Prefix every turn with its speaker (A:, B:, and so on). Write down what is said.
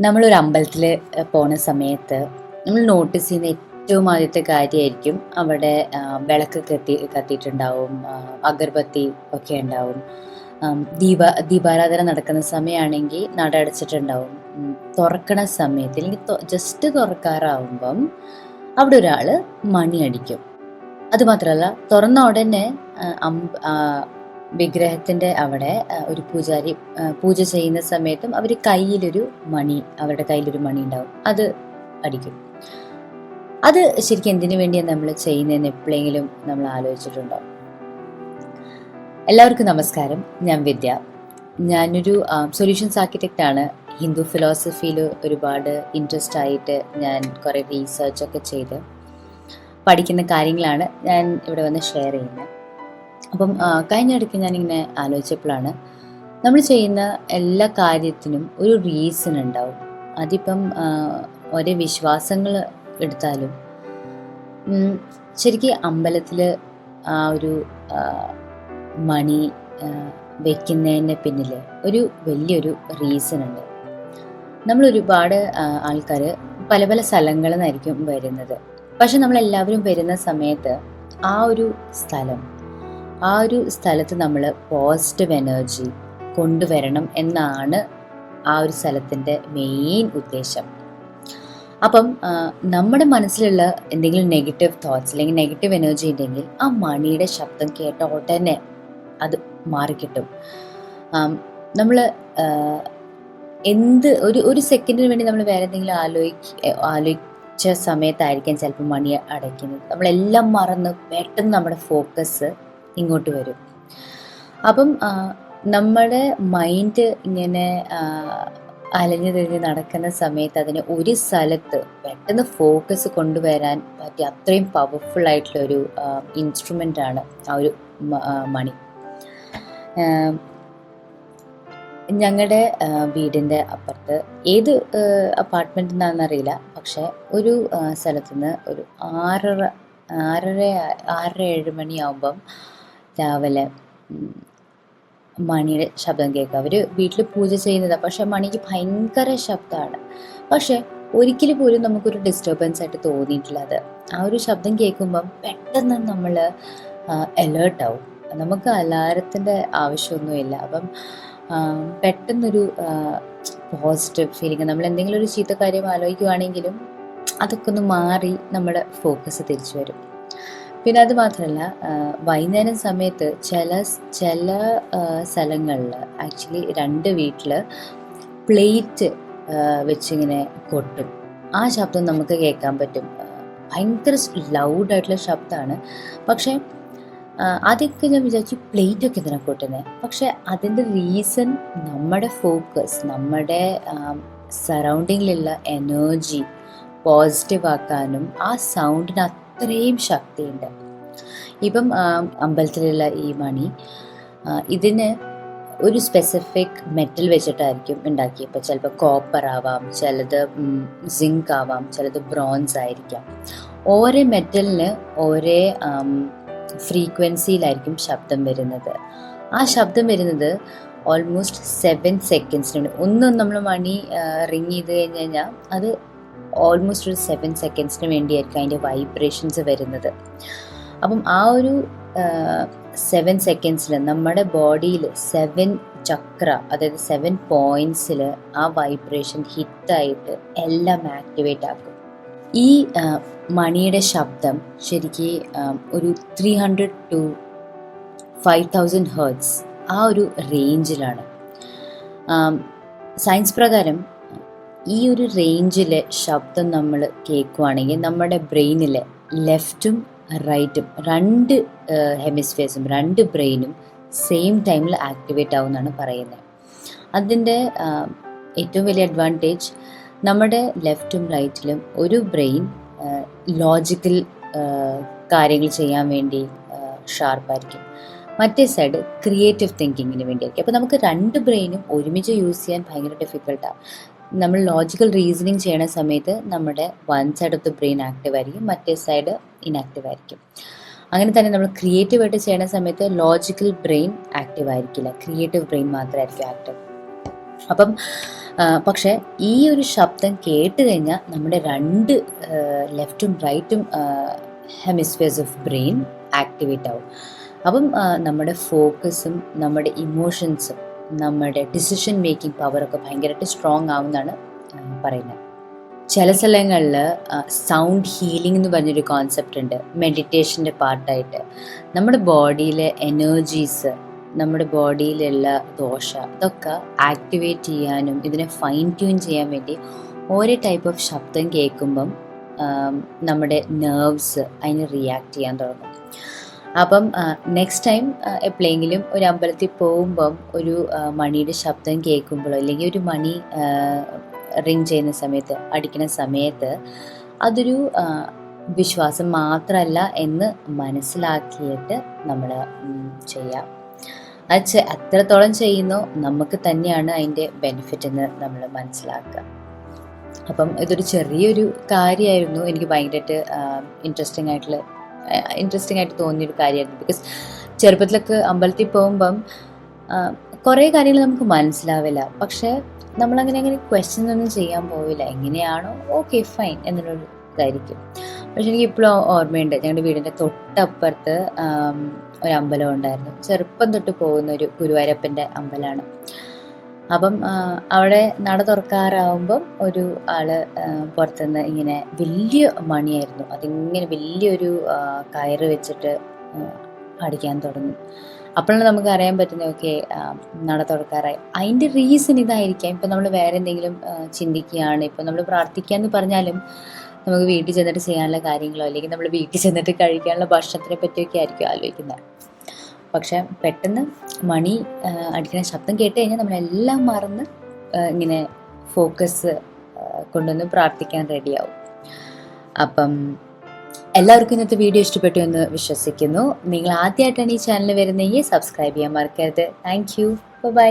A: നമ്മളൊരു അമ്പലത്തിൽ പോണ സമയത്ത് നമ്മൾ നോട്ടീസ് ചെയ്യുന്ന ഏറ്റവും ആദ്യത്തെ കാര്യമായിരിക്കും അവിടെ വിളക്ക് കത്തി കത്തിയിട്ടുണ്ടാവും അഗർബത്തി ഒക്കെ ഉണ്ടാവും. ദീപ ദീപാരാധന നടക്കുന്ന സമയമാണെങ്കിൽ നട അടച്ചിട്ടുണ്ടാവും. തുറക്കണ സമയത്ത് അല്ലെങ്കിൽ ജസ്റ്റ് തുറക്കാറാവുമ്പം അവിടെ ഒരാൾ മണി അടിക്കും. അതുമാത്രമല്ല തുറന്ന ഉടനെ വിഗ്രഹത്തിന്റെ അവിടെ ഒരു പൂജാരി പൂജ ചെയ്യുന്ന സമയത്തും അവർ കയ്യിലൊരു മണി അവരുടെ കയ്യിലൊരു മണി ഉണ്ടാവും. അത് അടിക്കും. അത് ശരിക്കും എന്തിനു വേണ്ടിയാണ് നമ്മൾ ചെയ്യുന്നതെന്ന് എപ്പോഴെങ്കിലും നമ്മൾ ആലോചിച്ചിട്ടുണ്ടോ? എല്ലാവർക്കും നമസ്കാരം. ഞാൻ വിദ്യ. ഞാനൊരു സൊല്യൂഷൻസ് ആർക്കിടെക്റ്റ് ആണ്. ഹിന്ദു ഫിലോസഫിയിൽ ഒരുപാട് ഇൻട്രസ്റ്റ് ആയിട്ട് ഞാൻ കുറേ റീസേർച്ചൊക്കെ ചെയ്ത് പഠിക്കുന്ന കാര്യങ്ങളാണ് ഞാൻ ഇവിടെ വന്ന് ഷെയർ ചെയ്യുന്നത്. അപ്പം ആ, കഴിഞ്ഞ ഇടയ്ക്ക് ഞാനിങ്ങനെ ആലോചിച്ചപ്പോഴാണ് നമ്മൾ ചെയ്യുന്ന എല്ലാ കാര്യത്തിനും ഒരു റീസൺ ഉണ്ടാവും. അതിപ്പം ഒരേ വിശ്വാസങ്ങൾ എടുത്താലും ശരിക്കും അമ്പലത്തിൽ ആ ഒരു മണി ആ, പിന്നിൽ ഒരു വലിയൊരു റീസൺ ഉണ്ട്. നമ്മൾ ഒരുപാട് ആൾക്കാർ പല പല സ്ഥലങ്ങളിൽ നിന്നായിരിക്കും വരുന്നത്. പക്ഷെ നമ്മളെല്ലാവരും വരുന്ന സമയത്ത് ആ ഒരു സ്ഥലം ആ ഒരു സ്ഥലത്ത് നമ്മൾ പോസിറ്റീവ് എനർജി കൊണ്ടുവരണം എന്നാണ് ആ ഒരു സ്ഥലത്തിന്റെ മെയിൻ ഉദ്ദേശം. അപ്പം നമ്മുടെ മനസ്സിലുള്ള എന്തെങ്കിലും നെഗറ്റീവ് തോട്ട്സ് അല്ലെങ്കിൽ നെഗറ്റീവ് എനർജി ഉണ്ടെങ്കിൽ ആ മണിയുടെ ശബ്ദം കേട്ട ഉടനെ അത് മാറിക്കിട്ടും. നമ്മൾ എന്ത് ഒരു ഒരു സെക്കൻഡിന് വേണ്ടി നമ്മൾ വേറെ എന്തെങ്കിലും ആലോചിക്ക ആലോചിച്ച സമയത്തായിരിക്കാം ചിലപ്പോൾ മണി അടയ്ക്കുന്നത്. നമ്മളെല്ലാം മറന്ന് പെട്ടെന്ന് നമ്മുടെ ഫോക്കസ് ഇങ്ങോട്ട് വരും. അപ്പം നമ്മുടെ മൈൻഡ് ഇങ്ങനെ അലഞ്ഞു തിരിഞ്ഞ് നടക്കുന്ന സമയത്ത് അതിനെ ഒരു സ്ഥലത്ത് പെട്ടെന്ന് ഫോക്കസ് കൊണ്ടുവരാൻ പറ്റിയ അത്രയും പവർഫുൾ ആയിട്ടുള്ള ഒരു ഇൻസ്ട്രുമെന്റ് ആണ് ആ ഒരു മണി. ഞങ്ങളുടെ വീടിന്റെ അപ്പുറത്ത് ഏത് അപ്പാർട്ട്മെന്റിൽ നിന്നാണെന്നറിയില്ല പക്ഷേ ഒരു സ്ഥലത്തുനിന്ന് ഒരു ആറര ആറര ആറര ഏഴ് മണിയാവുമ്പം രാവിലെ മണിയുടെ ശബ്ദം കേൾക്കുക. അവർ വീട്ടിൽ പൂജ ചെയ്യുന്നതാണ് പക്ഷെ മണിക്ക് ഭയങ്കര ശബ്ദമാണ് പക്ഷെ ഒരിക്കലും പോലും നമുക്കൊരു ഡിസ്റ്റർബൻസ് ആയിട്ട് തോന്നിയിട്ടില്ല അത്. ആ ഒരു ശബ്ദം കേൾക്കുമ്പം പെട്ടെന്ന് നമ്മൾ അലേർട്ടാവും നമുക്ക് അലാരത്തിന്റെ ആവശ്യമൊന്നുമില്ല. അപ്പം പെട്ടെന്നൊരു പോസിറ്റീവ് ഫീലിംഗ് നമ്മൾ എന്തെങ്കിലും ഒരു ചീത്ത കാര്യം ആലോചിക്കുവാണെങ്കിലും അതൊക്കെ ഒന്ന് മാറി നമ്മുടെ ഫോക്കസ് തിരിച്ചു വരും. പിന്നെ അത് മാത്രമല്ല വൈകുന്നേരം സമയത്ത് ചില ചില സ്ഥലങ്ങളിൽ ആക്ച്വലി രണ്ട് വീട്ടിൽ പ്ലേറ്റ് വെച്ചിങ്ങനെ കൊട്ടും. ആ ശബ്ദം നമുക്ക് കേൾക്കാൻ പറ്റും. ഭയങ്കര ലൗഡായിട്ടുള്ള ശബ്ദമാണ് പക്ഷേ അതൊക്കെ ഞാൻ വിചാരിച്ചു പ്ലേറ്റ് ഒക്കെ എന്തിനാണ് കൊട്ടുന്നത് പക്ഷെ അതിന്റെ റീസൺ നമ്മുടെ ഫോക്കസ് നമ്മുടെ സറൗണ്ടിങ്ങിലുള്ള എനർജി പോസിറ്റീവ് ആക്കാനും ആ സൗണ്ടിന് അത്രയും ശക്തിയുണ്ട്. ഇപ്പം അമ്പലത്തിലുള്ള ഈ മണി ഇതിന് ഒരു സ്പെസിഫിക് മെറ്റൽ വെച്ചിട്ടായിരിക്കും ഉണ്ടാക്കി ഇപ്പോൾ ചിലപ്പോൾ കോപ്പർ ആവാം ചിലത് സിങ്ക് ആവാം ചിലത് ബ്രോൺസ് ആയിരിക്കാം. ഓരോ മെറ്റലിന് ഓരോ ഫ്രീക്വൻസിയിലായിരിക്കും ശബ്ദം വരുന്നത്. ആ ശബ്ദം വരുന്നത് ഓൾമോസ്റ്റ് സെവൻ സെക്കൻഡ്സിനുണ്ട് ഒന്നും നമ്മൾ മണി റിങ് ചെയ്ത് കഴിഞ്ഞ് കഴിഞ്ഞാൽ അത് ഓൾമോസ്റ്റ് ഒരു സെവൻ സെക്കൻഡ്സിന് വേണ്ടിയായിരിക്കും അതിന്റെ വൈബ്രേഷൻസ് വരുന്നത്. അപ്പം ആ ഒരു സെവൻ സെക്കൻഡ്സിൽ നമ്മുടെ ബോഡിയിൽ സെവൻ ചക്ര അതായത് സെവൻ പോയിന്റ്സിൽ ആ വൈബ്രേഷൻ ഹിറ്റായിട്ട് എല്ലാം ആക്ടിവേറ്റ് ആക്കും. ഈ മണിയുടെ ശബ്ദം ശരിക്ക് ഒരു three hundred two five thousand hertz ആ ഒരു റേഞ്ചിലാണ് സയൻസ് പ്രകാരം ഈ ഒരു റേഞ്ചിലെ ശബ്ദം നമ്മൾ കേൾക്കുവാണെങ്കിൽ നമ്മുടെ ബ്രെയിനിലെ ലെഫ്റ്റും റൈറ്റും രണ്ട് ഹെമിസ്ഫിയേഴ്സും രണ്ട് ബ്രെയിനും സെയിം ടൈമിൽ ആക്ടിവേറ്റ് ആവുമെന്നാണ് പറയുന്നത്. അതിന്റെ ഏറ്റവും വലിയ അഡ്വാന്റേജ് നമ്മുടെ ലെഫ്റ്റും റൈറ്റിലും ഒരു ബ്രെയിൻ ലോജിക്കൽ കാര്യങ്ങൾ ചെയ്യാൻ വേണ്ടി ഷാർപ്പായിരിക്കും മറ്റേ സൈഡ് ക്രിയേറ്റീവ് തിങ്കിങ്ങിന് വേണ്ടിയായിരിക്കും. അപ്പോൾ നമുക്ക് രണ്ട് ബ്രെയിനും ഒരുമിച്ച് യൂസ് ചെയ്യാൻ ഭയങ്കര ഡിഫിക്കൽട്ടാണ് നമ്മൾ ലോജിക്കൽ റീസണിങ് ചെയ്യണ സമയത്ത് നമ്മുടെ one side of the brain active ആയിരിക്കും മറ്റേ സൈഡ് ഇനാക്റ്റീവ് ആയിരിക്കും. അങ്ങനെ തന്നെ നമ്മൾ ക്രിയേറ്റീവായിട്ട് ചെയ്യണ സമയത്ത് ലോജിക്കൽ ബ്രെയിൻ ആക്റ്റീവ് ആയിരിക്കില്ല. ക്രിയേറ്റീവ് ബ്രെയിൻ മാത്രമായിരിക്കും ആക്റ്റീവ് അപ്പം പക്ഷേ ഈ ഒരു ശബ്ദം കേട്ട് കഴിഞ്ഞാൽ നമ്മുടെ രണ്ട് ലെഫ്റ്റും റൈറ്റും ഹെമിസ്ഫിയേഴ്സ് ഓഫ് ബ്രെയിൻ ആക്ടിവേറ്റ് ആവും. അപ്പം നമ്മുടെ ഫോക്കസും നമ്മുടെ ഇമോഷൻസും നമ്മുടെ ഡിസിഷൻ മേക്കിംഗ് പവറൊക്കെ ഭയങ്കരമായിട്ട് സ്ട്രോങ് ആവുമെന്നാണ് പറയുന്നത് ചില സ്ഥലങ്ങളിൽ സൗണ്ട് ഹീലിംഗ് എന്ന് പറഞ്ഞൊരു കോൺസെപ്റ്റ് ഉണ്ട്. മെഡിറ്റേഷന്റെ പാർട്ടായിട്ട് നമ്മുടെ ബോഡിയിലെ എനർജീസ് നമ്മുടെ ബോഡിയിലുള്ള ദോഷ ഇതൊക്കെ ആക്ടിവേറ്റ് ചെയ്യാനും ഇതിനെ ഫൈൻ ട്യൂൺ ചെയ്യാൻ വേണ്ടി ഓരോ ടൈപ്പ് ഓഫ് ശബ്ദം കേൾക്കുമ്പം നമ്മുടെ നെർവ്സ് അതിന് റിയാക്ട് ചെയ്യാൻ തുടങ്ങും. അപ്പം നെക്സ്റ്റ് ടൈം എപ്പോഴെങ്കിലും ഒരു അമ്പലത്തിൽ പോകുമ്പം ഒരു മണിയുടെ ശബ്ദം കേൾക്കുമ്പോഴോ അല്ലെങ്കിൽ ഒരു മണി റിങ് ചെയ്യുന്ന സമയത്ത് അടിക്കുന്ന സമയത്ത് അതൊരു വിശ്വാസം മാത്രമല്ല എന്ന് മനസ്സിലാക്കിയിട്ട് നമ്മൾ ചെയ്യാം. അത് എത്രത്തോളം ചെയ്യുന്നോ നമുക്ക് തന്നെയാണ് അതിന്റെ ബെനിഫിറ്റ് എന്ന് നമ്മൾ മനസ്സിലാക്കുക. അപ്പം ഇതൊരു ചെറിയൊരു കാര്യമായിരുന്നു എനിക്ക് ഭയങ്കരമായിട്ട് ഇൻട്രസ്റ്റിംഗ് ആയിട്ടുള്ള ഇൻട്രസ്റ്റിംഗ് ആയിട്ട് തോന്നിയൊരു കാര്യമായിരുന്നു. ബിക്കോസ് ചെറുപ്പത്തിലൊക്കെ അമ്പലത്തിൽ പോകുമ്പം കുറേ കാര്യങ്ങൾ നമുക്ക് മനസ്സിലാവില്ല. പക്ഷേ നമ്മളങ്ങനെ അങ്ങനെ ക്വസ്റ്റ്യൻ ഒന്നും ചെയ്യാൻ പോവില്ല. എങ്ങനെയാണോ ഓക്കെ ഫൈൻ എന്നുള്ളൊരു ഇതായിരിക്കും. പക്ഷെ എനിക്ക് ഇപ്പോഴും ഓർമ്മയുണ്ട്. ഞങ്ങളുടെ വീടിന്റെ തൊട്ടപ്പുറത്ത് ഒരു അമ്പലം ഉണ്ടായിരുന്നു. ചെറുപ്പം തൊട്ട് പോകുന്ന ഒരു ഗുരുവായൂരപ്പന്റെ അമ്പലമാണ്. അപ്പം അവിടെ നട തുറക്കാറാവുമ്പം ഒരു ആൾ പുറത്തുനിന്ന് ഇങ്ങനെ വലിയ മണിയായിരുന്നു. അതിങ്ങനെ വലിയൊരു കയറ് വെച്ചിട്ട് അടിക്കാൻ തുടങ്ങി. അപ്പോഴാണ് നമുക്ക് അറിയാൻ പറ്റുന്നത് ഓക്കെ നട തുറക്കാറായി. അതിന്റെ റീസൺ ഇതായിരിക്കാം. ഇപ്പം നമ്മൾ വേറെ എന്തെങ്കിലും ചിന്തിക്കുകയാണ്. ഇപ്പം നമ്മൾ പ്രാർത്ഥിക്കാന്ന് പറഞ്ഞാലും നമുക്ക് വീട്ടിൽ ചെന്നിട്ട് ചെയ്യാനുള്ള കാര്യങ്ങളോ അല്ലെങ്കിൽ നമ്മൾ വീട്ടിൽ ചെന്നിട്ട് കഴിക്കാനുള്ള ഭക്ഷണത്തിനെ പറ്റിയൊക്കെ ആയിരിക്കും ആലോചിക്കുന്നത്. പക്ഷെ പെട്ടെന്ന് മണി അടിക്കുന്ന ശബ്ദം കേട്ട് കഴിഞ്ഞാൽ നമ്മളെല്ലാം മറന്ന് ഇങ്ങനെ ഫോക്കസ് കൊണ്ടുവന്ന് പ്രാർത്ഥിക്കാൻ റെഡിയാവും അപ്പം എല്ലാവർക്കും ഇന്നത്തെ വീഡിയോ ഇഷ്ടപ്പെട്ടു എന്ന് വിശ്വസിക്കുന്നു. നിങ്ങൾ ആദ്യമായിട്ടാണ് ഈ ചാനൽ വരുന്നെങ്കിൽ സബ്സ്ക്രൈബ് ചെയ്യാൻ മറക്കരുത്. Thank you by